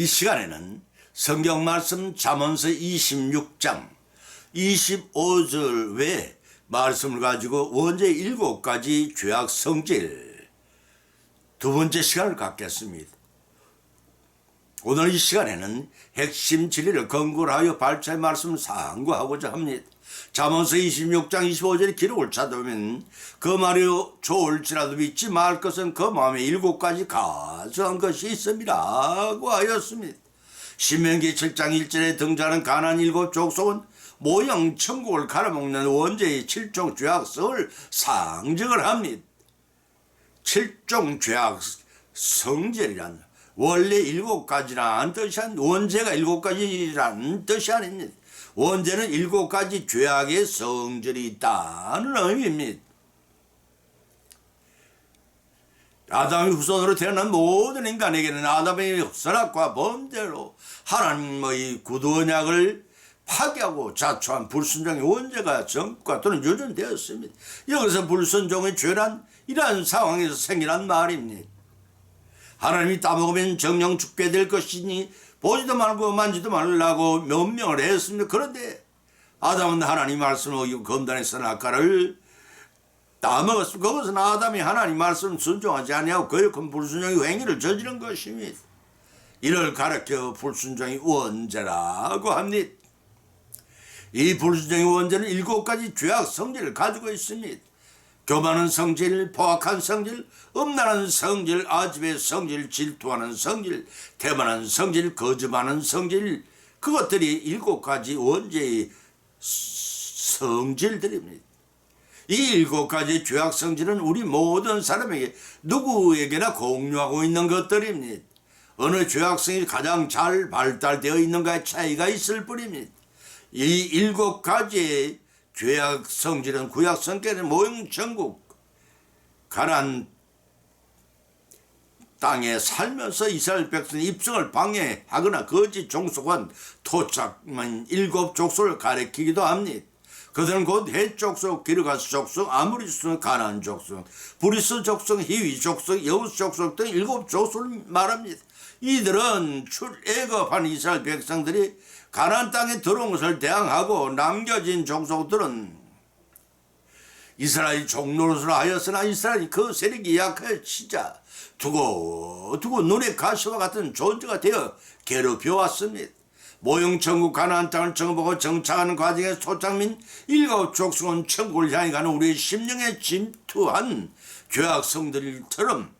이 시간에는 성경 말씀 잠언서 26장 25절 외에 말씀을 가지고 원제 일곱 가지 죄악 성질 두 번째 시간을 갖겠습니다. 오늘 이 시간에는 핵심 진리를 근거로 하여 발차의 말씀을 상고하고자 합니다. 잠언서 26장 25절의 기록을 찾아보면 그 말이 좋을지라도 믿지 말 것은 그 마음에 일곱 가지 가서한 것이 있음이라고 하였습니다. 신명기 7장 1절에 등장하는 가난 일곱 족속은 모형 천국을 갈아먹는 원죄의 칠종 죄악성을 상징을 합니다. 칠종 죄악 성질이란 원래 일곱 가지라는 뜻이 아닌 원죄가 일곱 가지라는 뜻이 아닙니다. 원죄는 일곱 가지 죄악의 성질이 있다는 의미입니다. 아담의 후손으로 태어난 모든 인간에게는 아담의 선악과 범죄로 하나님의 구두 언약을 파괴하고 자초한 불순종의 원죄가 전과 또는 유전되었습니다. 여기서 불순종의 죄란 이러한 상황에서 생기란 말입니다. 하나님이 따먹으면 정령 죽게 될 것이니 보지도 말고 만지도 말라고 명령을 했습니다. 그런데 아담은 하나님 말씀을 어기고 검단의 선악과를 따먹었습니다. 그것은 아담이 하나님 말씀 순종하지 아니하고 거역한 불순종의 행위를 저지른 것입니다. 이를 가르쳐 불순종의 원죄라고 합니다. 이 불순종의 원죄는 일곱 가지 죄악 성질을 가지고 있습니다. 교만한 성질, 포악한 성질, 음란한 성질, 아집의 성질, 질투하는 성질, 태만한 성질, 거짓하는 성질, 그것들이 일곱 가지 원죄의 성질들입니다. 이 일곱 가지 죄악 성질은 우리 모든 사람에게 누구에게나 공유하고 있는 것들입니다. 어느 죄악성이 가장 잘 발달되어 있는가의 차이가 있을 뿐입니다. 이 일곱 가지의 죄악 성질은 구약 성격의 모형 전국 가난 땅에 살면서 이스라엘 백성의 입성을 방해하거나 거짓 종속한 토착만 일곱 족속을 가리키기도 합니다. 그들은 곧 해족속, 기르가스 족속, 아무리스 가난 족속, 브리스 족속, 히위 족속, 여우스 족속 등 일곱 족속을 말합니다. 이들은 출애굽한 이스라엘 백성들이 가나안 땅에 들어온 것을 대항하고 남겨진 족속들은 이스라엘 종노릇을 하였으나 이스라엘이 그 세력이 약해지자 두고 두고 눈의 가시와 같은 존재가 되어 괴롭혀 왔습니다. 모형 천국 가나안 땅을 정보고 정착하는 과정에 소장민 일곱 족속은 천국을 향해 가는 우리의 심령에 침투한 죄악성들처럼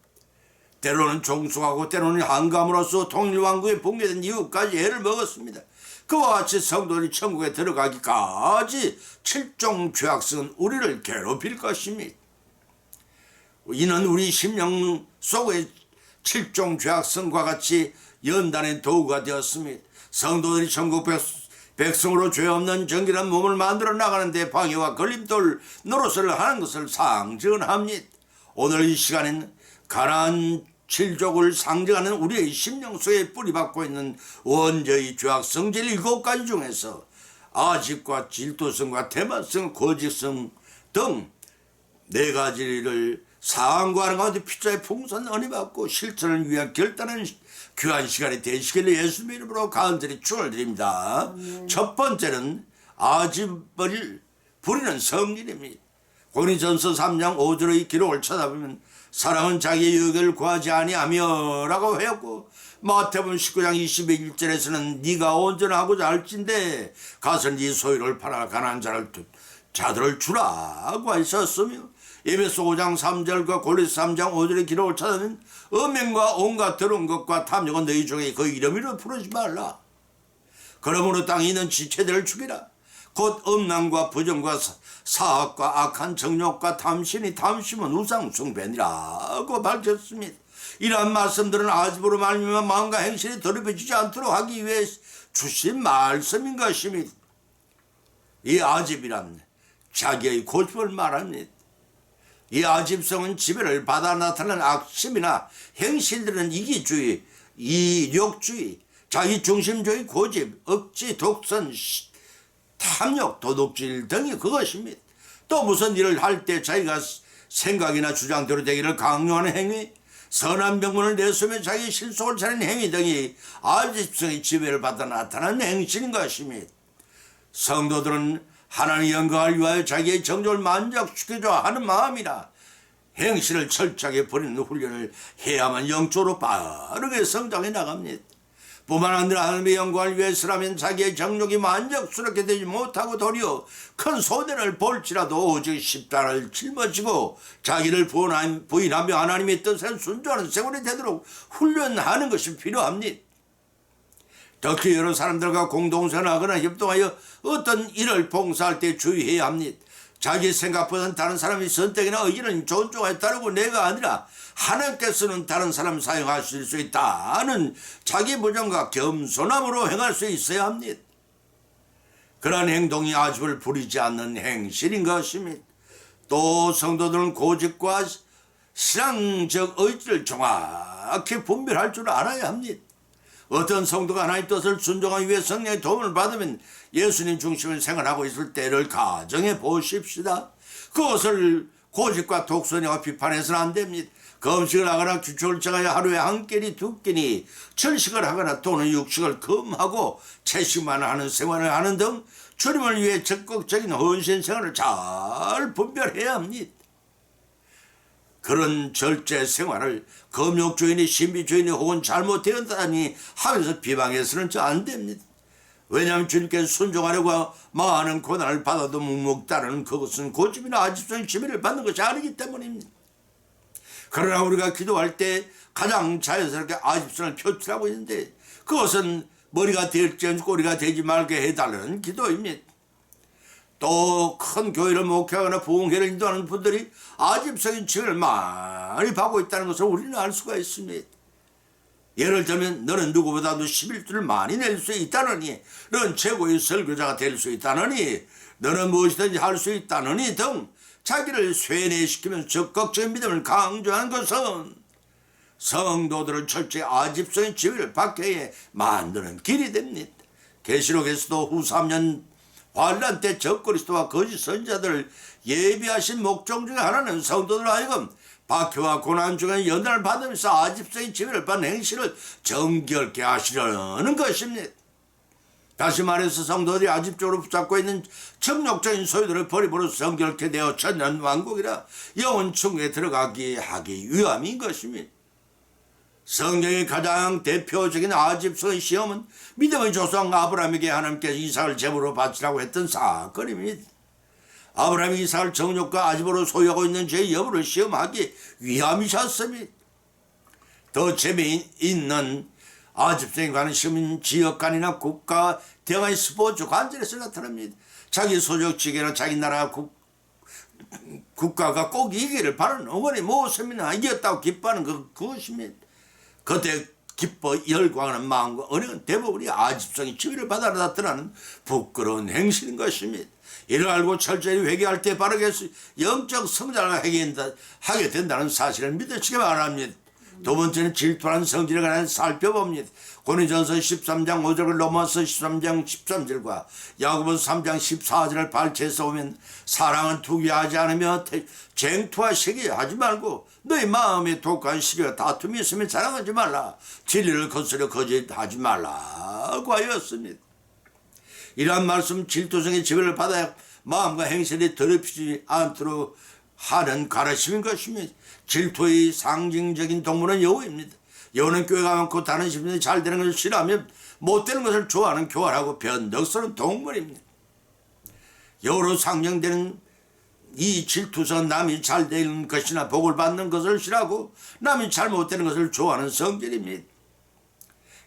때로는 종속하고 때로는 한감으로써 통일왕국에 붕괴된 이후까지 애를 먹었습니다. 그와 같이 성도들이 천국에 들어가기까지 칠종 죄악성은 우리를 괴롭힐 것입니다. 이는 우리 심령 속의 칠종 죄악성과 같이 연단의 도구가 되었습니다. 성도들이 천국 백성으로 죄 없는 정결한 몸을 만들어 나가는데 방해와 걸림돌 노릇을 하는 것을 상징합니다. 오늘 이 시간엔 가난 칠족을 상징하는 우리의 심령 속에 뿌리박고 있는 원죄의 죄악 성질 일곱 가지 중에서 아집과 질투성과 대만성, 거짓성 등 네 가지를 상황과 하는 가운데 피자의 풍선 은혜 받고 실천을 위한 결단은 귀한 시간이 되시기를 예수님 이름으로 간절히 축을 드립니다. 첫 번째는 아집을 부리는 성질입니다. 고린전서 3장 5절의 기록을 찾아보면 사랑은 자기의 유익을 구하지 아니하며 라고 하였고 마태복음 19장 21절에서는 네가 온전하고자 할진대 가서 네 소유를 팔아 가난한 자를 자들을 주라고 하셨으며 에베소 5장 3절과 골리스 3장 5절의 기록을 찾아보면 음행과 온갖 더러운 것과 탐욕은 너희 중에 그 이름으로 부르지 말라. 그러므로 땅에 있는 지체들을 죽이라. 곧 음란과 부정과 사악과 악한 정욕과 탐심이 탐심은 우상 숭배니라고 밝혔습니다. 이러한 말씀들은 아집으로 말미암아 마음과 행실이 더럽혀지지 않도록 하기 위해 주신 말씀인 것입니다. 이 아집이란 자기의 고집을 말합니다. 이 아집성은 지배를 받아 나타나는 악심이나 행실들은 이기주의, 이욕주의, 자기 중심주의 고집, 억지, 독선, 탐욕, 도둑질 등이 그것입니다. 또 무슨 일을 할 때 자기가 생각이나 주장대로 되기를 강요하는 행위, 선한 병문을 내세우며 자기 실속을 차린 행위 등이 아집성의 지배를 받아 나타난 행실인 것입니다. 성도들은 하나님 영광을 위하여 자기의 정욕을 만족시켜줘야 하는 마음이라 행실을 철저하게 버리는 훈련을 해야만 영적으로 빠르게 성장해 나갑니다. 뿐만 아니라 하나님의 영광을 위해서라면 자기의 정욕이 만족스럽게 되지 못하고 도리어 큰 손해를 볼지라도 오직 십자를 짊어지고 자기를 부인하- 부인하며 하나님의 뜻에 순종하는 세월이 되도록 훈련하는 것이 필요합니다. 특히 여러 사람들과 공동생활하거나 협동하여 어떤 일을 봉사할 때 주의해야 합니다. 자기 생각보다는 다른 사람의 선택이나 의지는 존중에 따르고 내가 아니라 하나님께서는 다른 사람 사용하실 수 있다는 자기 부정과 겸손함으로 행할 수 있어야 합니다. 그러한 행동이 아집을 부리지 않는 행실인 것입니다. 또 성도들은 고집과 신앙적 의지를 정확히 분별할 줄 알아야 합니다. 어떤 성도가 하나님 뜻을 순종하기 위해 성령의 도움을 받으면 예수님 중심을 생활하고 있을 때를 가정해 보십시다. 그것을 고집과 독선이와 비판해서는 안 됩니다. 금식을 하거나 규칙을 정하여 하루에 한 끼니 두 끼니 철식을 하거나 또는 육식을 금하고 채식만 하는 생활을 하는 등 주님을 위해 적극적인 헌신 생활을 잘 분별해야 합니다. 그런 절제 생활을 금욕주인이 신비주인이 혹은 잘못되었다니 하면서 비방해서는 저안 됩니다. 왜냐하면 주님께 순종하려고 많은 고난을 받아도 묵묵따르는 그것은 고집이나 아집성의 지배를 받는 것이 아니기 때문입니다. 그러나 우리가 기도할 때 가장 자연스럽게 아집성을 표출하고 있는데 그것은 머리가 될지 꼬리가 되지 말게 해달라는 기도입니다. 또 큰 교회를 목회하거나 부흥회를 인도하는 분들이 아집적인 지혜를 많이 받고 있다는 것을 우리는 알 수가 있습니다. 예를 들면 너는 누구보다도 11주를 많이 낼 수 있다느니 너는 최고의 설교자가 될 수 있다느니 너는 무엇이든지 할 수 있다느니 등 자기를 쇠뇌시키면서 적극적인 믿음을 강조한 것은 성도들을 철저히 아집성의 지위를 해 만드는 길이 됩니다. 계시록에서도 후 3년 환란 때 적그리스도와 거짓 선자들을 예비하신 목적 중에 하나는 성도들 하여금 박해와 고난 중에 연단을 받으면서 아집성의 지위를 받는 행실을 정결케 하시려는 것입니다. 다시 말해서 성도들이 아집적으로 붙잡고 있는 정욕적인 소유들을 버림으로 성결케 되어 천년 왕국이라 영원 천국에 들어가기 하기 위함인 것입니다. 성경의 가장 대표적인 아집성의 시험은 믿음의 조상 아브라함에게 하나님께서 이삭을 제물로 바치라고 했던 사건입니다. 아브라함이 이삭을 정욕과 아집으로 소유하고 있는 죄의 여부를 시험하기 위함이셨습니다. 더 재미있는 아집성에 관한 시험은 지역간이나 국가 대화의 스포츠 관절에서 나타납니다. 자기 소적 지계나 자기 나라 국, 국가가 꼭 이기를 바라는 응원의 모습이나 이겼다고 기뻐하는 그, 그것입니다. 그때 기뻐 열광하는 마음과 은혜는 대부분이 아집성의 지위를 받아 나타나는 부끄러운 행실인 것입니다. 이를 알고 철저히 회개할 때 바르게 영적 성장을 하게 된다는 사실을 믿으시기 바랍니다. 두 번째는 질투하는 성질에 관해 살펴봅니다. 고린전서 13장 5절을 로마서 13장 13절과 야고보서 3장 14절을 발췌해서 보면 사랑은 투기하지 않으며 태- 쟁투와 시기하지 말고 너희 마음에 독한 시기와 다툼이 있으면 자랑하지 말라. 진리를 거스려 거짓하지 말라고 하였습니다. 이러한 말씀 질투성의 지배를 받아야 마음과 행실이 더럽히지 않도록 하는 가르침인 것입니다. 질투의 상징적인 동물은 여우입니다. 여우는 교회가 많고 다른 신분이 잘 되는 것을 싫어하며 못 되는 것을 좋아하는 교활하고 변덕스러운 동물입니다. 여우로 상징되는 이 질투성 남이 잘 되는 것이나 복을 받는 것을 싫어하고 남이 잘못되는 것을 좋아하는 성질입니다.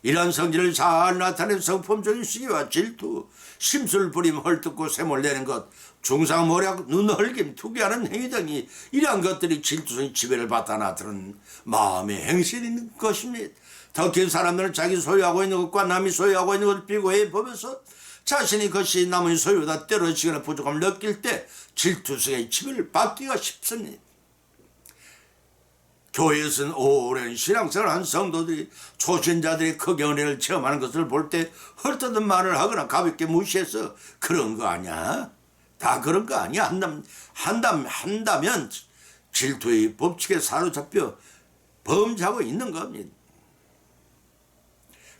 이러한 성질을 잘 나타낸 성품적인 시기와 질투, 심술 부림, 헐뜯고 샘을 내는 것, 중상모략, 눈헐김, 투기하는 행위 등이 이러한 것들이 질투성의 지배를 받아 나타나는 마음의 행실인 것입니다. 특히 사람들은 자기 소유하고 있는 것과 남이 소유하고 있는 것을 비교해 보면서 자신이 그것이 남의 소유보다 떨어지거나 부족함을 느낄 때 질투성의 지배를 받기가 쉽습니다. 교회에서는 오랜 신앙생활을 한 성도들이 초신자들이 크게 은혜를 체험하는 것을 볼 때 헐뜯은 말을 하거나 가볍게 무시해서 그런 거 아니야? 다 그런 거 아니야? 한다면, 한다면, 한다면 질투의 법칙에 사로잡혀 범죄하고 있는 겁니다.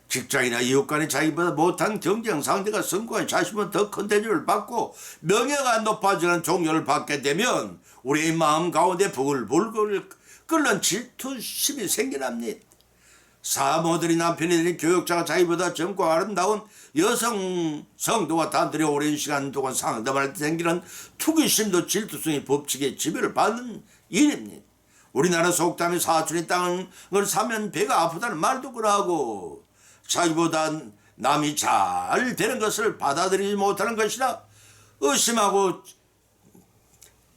직장이나 이웃 간에 자기보다 못한 경쟁 상대가 성공한 자신은 더 큰 대접을 받고 명예가 높아지는 종료를 받게 되면 우리의 마음 가운데 부글부글 끓는 질투심이 생겨납니다. 사모들이 남편이들이 교육자가 자기보다 젊고 아름다운 여성 성도와 단둘이 오랜 시간 동안 상담할 때 생기는 투기심도 질투성의 법칙에 지배를 받는 일입니다. 우리나라 속담에 사촌이 땅을 사면 배가 아프다는 말도 그러하고 자기보다 남이 잘 되는 것을 받아들이지 못하는 것이라 의심하고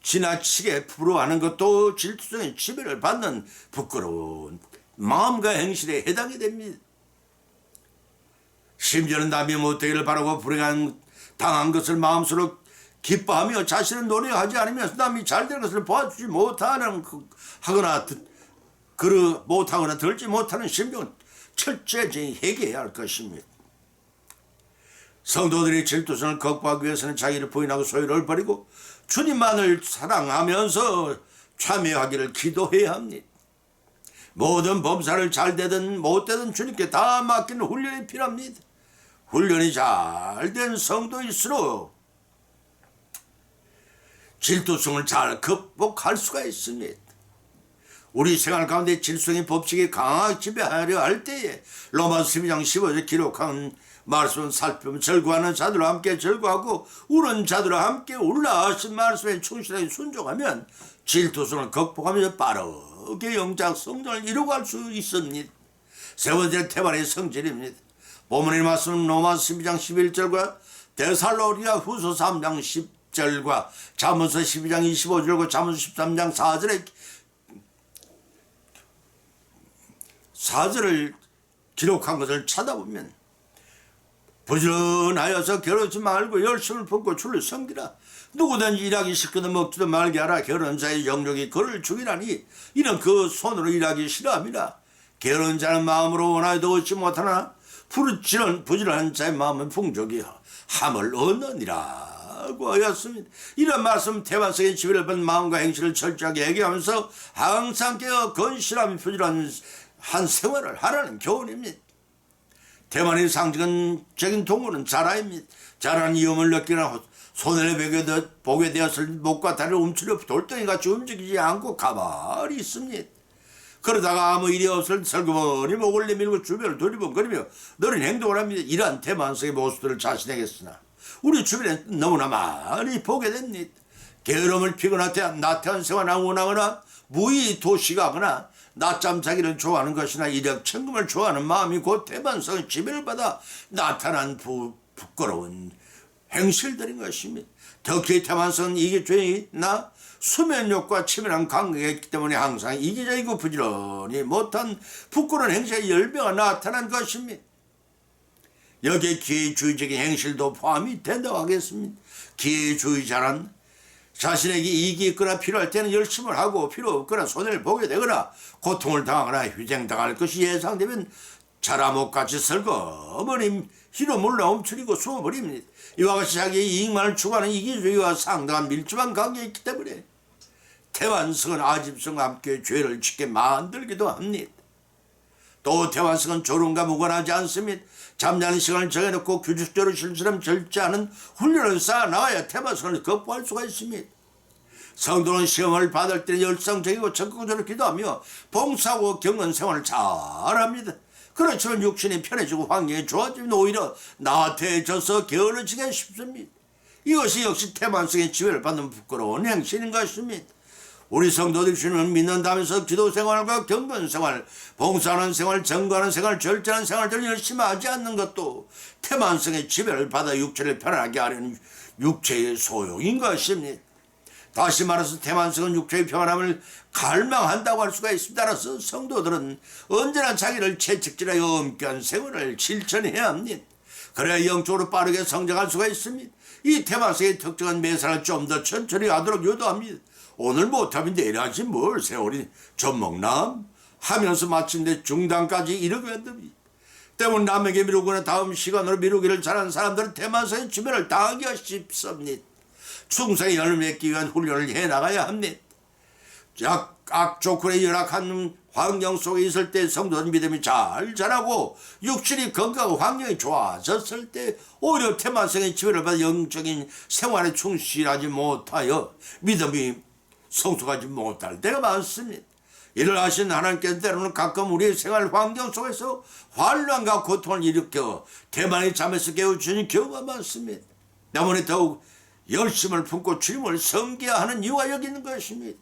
지나치게 부러워하는 것도 질투성의 지배를 받는 부끄러운 마음과 행실에 해당이 됩니다. 심지어는 남이 못되기를 바라고 불행한 당한 것을 마음속으로 기뻐하며 자신은 노력하지 않으면서 남이 잘되는 것을 보아주지 못하는 그- 하거나 드- 그르 못하거나 들지 못하는 심정은 철저히 해결해야 할 것입니다. 성도들이 질투성을 극복하기 위해서는 자기를 부인하고 소유를 버리고 주님만을 사랑하면서 참여하기를 기도해야 합니다. 모든 범사를 잘 되든 못 되든 주님께 다 맡기는 훈련이 필요합니다. 훈련이 잘 된 성도일수록 질투성을 잘 극복할 수가 있습니다. 우리 생활 가운데 질성의 법칙이 강하게 지배하려 할 때에 로마서 12장 15절 기록한 말씀을 살펴보면 절구하는 자들과 함께 절구하고 우는 자들과 함께 울라 하신 말씀에 충실하게 순종하면 질투성을 극복하면서 빠 르게 영적 성장을 이루어갈 수 있습니다. 세 번째 태반의 성질입니다. 본문의 말씀은 로마서 12장 11절과 데살로니가 후서 3장 10절과 자문서 12장 25절과 자문서 13장 4절에 4절을 기록한 것을 찾아보면 부지런하여서 겨루지 말고 열심을 품고 주를 섬기라. 누구든지 일하기 싫거든 먹지도 말게 하라. 결혼자의 영역이 그를 죽이라니 이는 그 손으로 일하기 싫어합니다. 결혼자는 마음으로 원하여도 얻지 못하나 부르지런 부지런한 자의 마음은 풍족이 함을 얻느니라고 하였습니다. 이런 말씀 태반성의 지배를 받은 마음과 행실을 철저하게 얘기하면서 항상 깨어 건실함이 부지런한 한 생활을 하라는 교훈입니다. 대만의 상징적인 동물은 자라입니다. 자라는 위험을 느끼나 되- 보게 되었을 목과 다리를 움츠려 돌덩이같이 움직이지 않고 가만히 있습니다. 그러다가 아무 일이 없을 설그머니 목을 내밀고 주변을 두리번거리며 너는 행동을 합니다. 이러한 대만성의 모습들을 자신에게 쓰나 우리 주변에 너무나 많이 보게 됩니다. 게으름을 피거나 태- 나태한 생활을 원하거나 무의 도시가거나 낮잠 자기를 좋아하는 것이나 이력 천금을 좋아하는 마음이 곧 대만성의 지배를 받아 나타난 부, 부끄러운 행실들인 것입니다. 특히 태만성은 이기주의나 수면욕과 치밀한 관계가 있기 때문에 항상 이기적이고 부지런히 못한 부끄러운 행실의 열매가 나타난 것입니다. 여기에 기회주의적인 행실도 포함이 된다고 하겠습니다. 기회주의자란 자신에게 이익이 있거나 필요할 때는 열심을 하고 필요 없거나 손해를 보게 되거나 고통을 당하거나 휴쟁당할 것이 예상되면 자라목같이 설거머니 희로 몰라 움츠리고 숨어버립니다. 이와 같이 자기의 이익만을 추구하는 이기주의와 상당한 밀접한 관계가 있기 때문에 태완성은 아집성과 함께 죄를 짓게 만들기도 합니다. 또 태완성은 졸음과 무관하지 않습니다. 잠자는 시간을 정해놓고 규칙대로 실수람 절제하는 훈련을 쌓아나가야 태완성을 극복할 수가 있습니다. 성도는 시험을 받을 때는 열성적이고 적극적으로 기도하며 봉사하고 경건 생활을 잘합니다. 그렇지만 육신이 편해지고 환경이 좋아지면 오히려 나태해져서 게을러지게 쉽습니다. 이것이 역시 태만성의 지배를 받는 부끄러운 행실인 것입니다. 우리 성도들 주님을 믿는다면서 기도 생활과 경건 생활, 봉사하는 생활, 정거하는 생활, 절제하는 생활들을 열심히 하지 않는 것도 태만성의 지배를 받아 육체를 편하게 하려는 육체의 소용인 것입니다. 다시 말해서 태만성은 육체의 평안함을 갈망한다고 할 수가 있습니다. 따라서 성도들은 언제나 자기를 채찍질하여 엄격한 생활을 실천해야 합니다. 그래야 영적으로 빠르게 성장할 수가 있습니다. 이 태만성의 특징은 매사를 좀 더 천천히 하도록 유도합니다. 오늘 못하면 내일 하지 뭘 세월이 젖먹남 하면서 마침내 중단까지 이르게 됩니다. 때문 남에게 미루거나 다음 시간으로 미루기를 잘하는 사람들은 태만성의 지배를 당하기가 쉽습니다. 충성의 열매 맺기 위한 훈련을 해나가야 합니다. 약, 악조건에 열악한 환경 속에 있을 때 성도는 믿음이 잘 자라고 육신이 건강하고 환경이 좋아졌을 때 오히려 태만성의 지배를 받아 영적인 생활에 충실하지 못하여 믿음이 성숙하지 못할 때가 많습니다. 이를 하신 하나님께서 때로는 가끔 우리의 생활 환경 속에서 환란과 고통을 일으켜 대만의 잠에서 깨우치는 경우가 많습니다. 때문에 더욱 열심을 품고 주님을 섬겨야 하는 이유가 여기 있는 것입니다.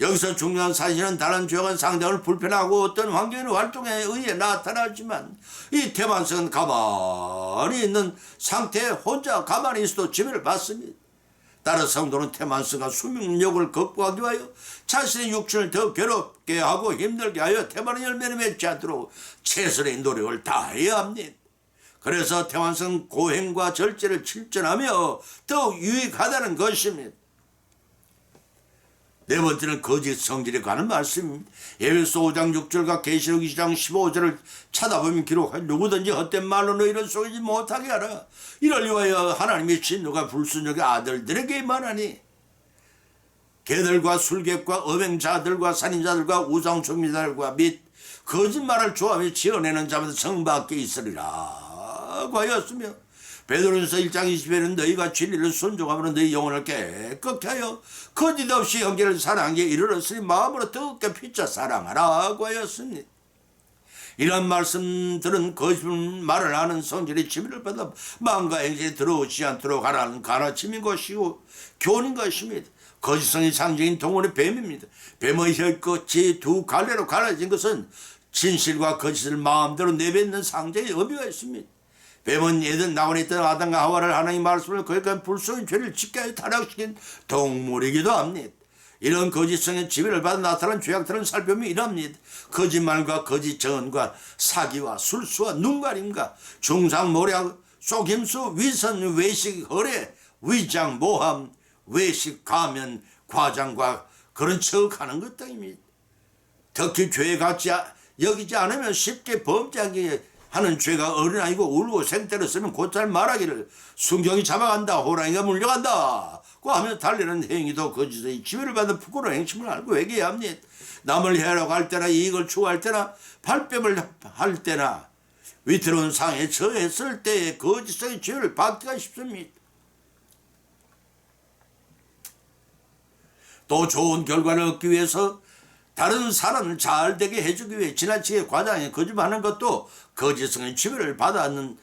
여기서 중요한 사실은 다른 죄악은 상대를 불편하고 어떤 환경의 활동에 의해 나타나지만 이 대만성은 가만히 있는 상태에 혼자 가만히 있어도 지배를 받습니다. 따라 성도는 태만성과 수명력을 극복하기 위하여 자신의 육신을 더 괴롭게 하고 힘들게 하여 태만의 열매를 맺지 않도록 최선의 노력을 다해야 합니다. 그래서 태만성 고행과 절제를 실천하며 더욱 유익하다는 것입니다. 네 번째는 거짓 성질에 관한 말씀입니다. 예배소 5장 6절과 계시록 2장 15절을 찾아보면 기록한 누구든지 헛된 말로 너희를 속이지 못하게 하라. 이를 위하여 하나님의 진노가 불순종의 아들들에게 임하나니 개들과 술객과 어맹자들과 살인자들과 우상숭미자들과 및 거짓말을 좋아하며 지어내는 자마다 성밖에 있으리라 고 하였으며 베드로전서 1장 20에는 너희가 진리를 순종하면 너희 영혼을 깨끗게 하여 거짓 없이 형제를 사랑하기에 이르렀으니 마음으로 더욱게 피차 사랑하라고 하였습니다. 이런 말씀 들은 거짓말을 하는 성질의 지배를 받아 마음과 행실에 들어오지 않도록 하라는 가르침인 것이고 교훈인 것입니다. 거짓성의 상징인 동원의 뱀입니다. 뱀의 혀끝이 두 갈래로 갈라진 것은 진실과 거짓을 마음대로 내뱉는 상징의 의미가 있습니다. 뱀은 예전 나원에 있던 아담과 하와를 하나님 말씀을 거역한 불성의 죄를 짓게 타락시킨 동물이기도 합니다. 이런 거짓성의 지배를 받아 나타난 죄악들은 살펴보면 이럽니다. 거짓말과 거짓 정언과 사기와 술수와 눈가림과 중상모략, 속임수, 위선, 외식, 허례, 위장, 모함, 외식, 가면, 과장과 그런 척하는 것 등입니다. 특히 죄 같지 아- 여기지 않으면 쉽게 범죄하게 하는 죄가 어린아이고 울고 생때를 쓰면 곧잘 말하기를 순경이 잡아간다 호랑이가 물려간다 고 하며 달리는 행위도 거짓의 지배를 받는 부끄러운 행심을 알고 회개해야 합니다. 남을 해하려고 할 때나 이익을 추구할 때나 발뺌을 할 때나 위태로운 상에 처했을 때에 거짓의 죄를 받기가 쉽습니다. 또 좋은 결과를 얻기 위해서 다른 사람을 잘 되게 해주기 위해 지나치게 과장해 거짓말하는 것도 거짓성의 지배를 받는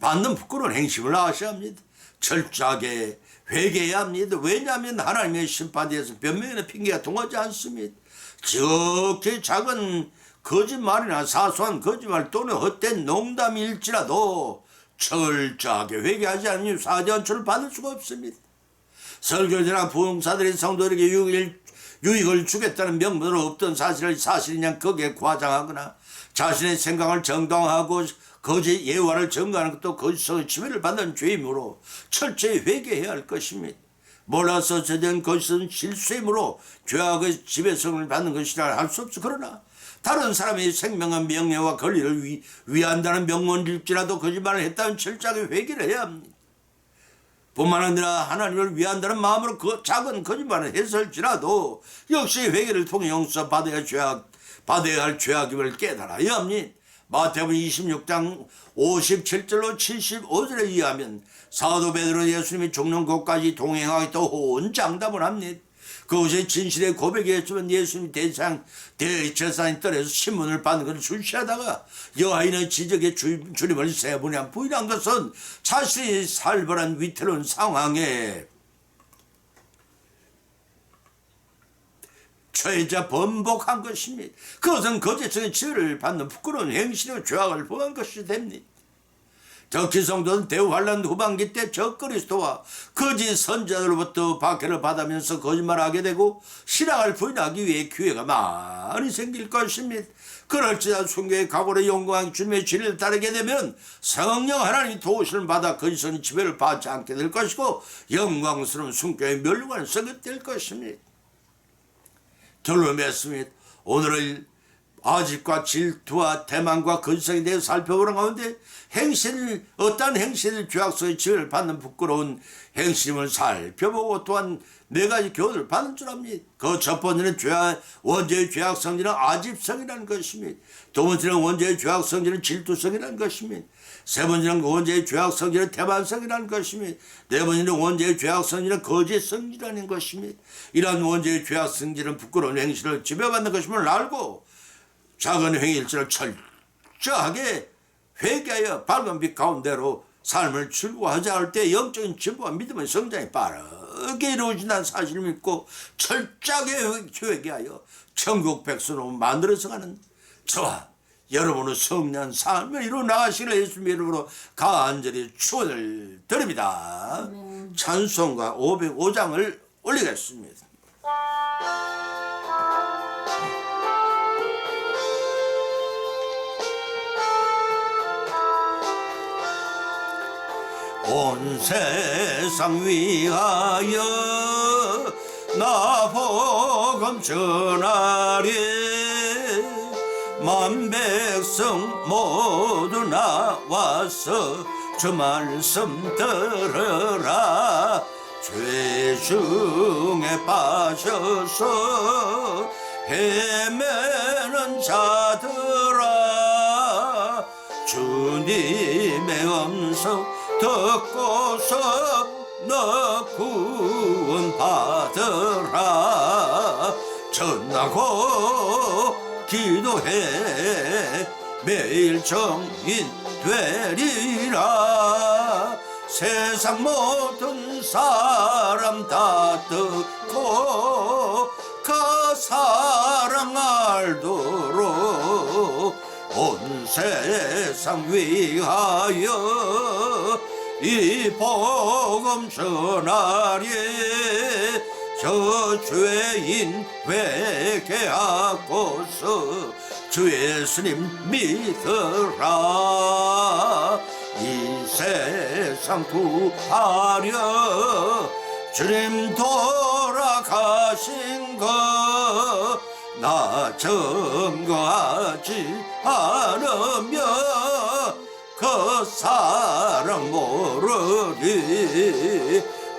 받는 부끄러운 행심을 아셔야 합니다. 철저하게 회개해야 합니다. 왜냐하면 하나님의 심판대에서 변명이나 핑계가 통하지 않습니다. 지극히 작은 거짓말이나 사소한 거짓말 또는 헛된 농담일지라도 철저하게 회개하지 않으면 사전초를 받을 수가 없습니다. 설교자나 부흥사들이 성도에게 유익을, 유익을 주겠다는 명분으로 없던 사실을 사실이냐 거기에 과장하거나 자신의 생각을 정당화하고 거짓 예화를 증거하는 것도 거짓성의 지배를 받는 죄이므로 철저히 회개해야 할 것입니다. 몰라서 저지른 것은 실수이므로 죄악의 지배성을 받는 것이라 할 수 없어. 그러나 다른 사람의 생명과 명예와 권리를 위, 위한다는 명문일지라도 거짓말을 했다면 철저하게 회개를 해야 합니다. 뿐만 아니라 하나님을 위한다는 마음으로 그 작은 거짓말을 했을지라도 역시 회개를 통해 용서 받아야 죄악 받아야 할 죄악임을 깨달아야 합니다. 마태복음 26장 57절로 75절에 의하면 사도 베드로 예수님이 죽는 곳까지 동행하겠다고 혼장담을 합니다. 그것이 진실의 고백이었지만 예수님이 대상 대제사장이 떨어서 신문을 받는 것을 출시하다가 여하인의 지적에 주, 주님을 세 번이나 부인한 것은 자신이 살벌한 위태로운 상황에 처해자 번복한 것입니다. 그것은 거짓의 지혜를 받는 부끄러운 행실의 죄악을 범한 것이 됩니다. 적지 성도는 대환란 후반기 때 적그리스도와 거짓 선자들로부터 박해를 받으면서 거짓말하게 되고 신앙을 부인하기 위해 기회가 많이 생길 것입니다. 그럴지라도 순교의 각오로 영광 주님의 진리를 따르게 되면 성령 하나님 도우심을 받아 거짓은 지배를 받지 않게 될 것이고 영광스러운 순교의 멸류관을 쓰게 될 것입니다. 결론 맺습니다. 오늘을 아집과 질투와 대만과 근성에 대해 살펴보는 가운데 행실 어떠한 행실 죄악성의 지혜를 받는 부끄러운 행심을 살펴보고 또한 네 가지 교훈을 받는 줄 압니다. 그 첫 번째는 죄악, 원죄의 죄악 성질은 아집성이라는 것입니다. 두 번째는 원죄의 죄악 성질은 질투성이라는 것입니다. 세 번째는 원죄의 죄악 성질은 대만성이라는 것입니다. 네 번째는 원죄의 죄악 성질은 거짓성이라는 것입니다. 이러한 원죄의 죄악 성질은 부끄러운 행실을 지배받는 것임을 알고 작은 행일지를 철저하게 회개하여 밝은 빛 가운데로 삶을 즐거워하자 할 때 영적인 진보와 믿음의 성장이 빠르게 이루어진다는 사실을 믿고 철저하게 회개하여 천국 백성으로 만들어서 가는 저와 여러분의 성년 삶을 이루어 나가시길 예수님 이름으로 간절히 축원을 드립니다. 찬송가 505장을 올리겠습니다. 온 세상 위하여 나 복음 전하리. 만 백성 모두 나와서 주 말씀 들으라. 죄 중에 빠져서 헤매는 자들아. 주님의 음성 듣고서 너 구원 받으라. 전하고 기도해. 매일 정인 되리라. 세상 모든 사람 다 듣고 그 사랑 알도록 온 세상 위하여 이 복음 전하리 저 죄인 회개하고서 주 예수님 믿으라. 이 세상 구하려 주님 돌아가신 것나 증거하지 않으며 그 사랑 모르리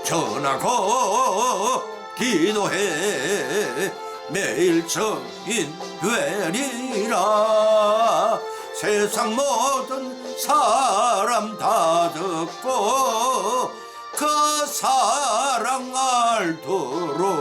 전하고 기도해. 매일 정인 되리라. 세상 모든 사람 다 듣고 그 사랑 알도록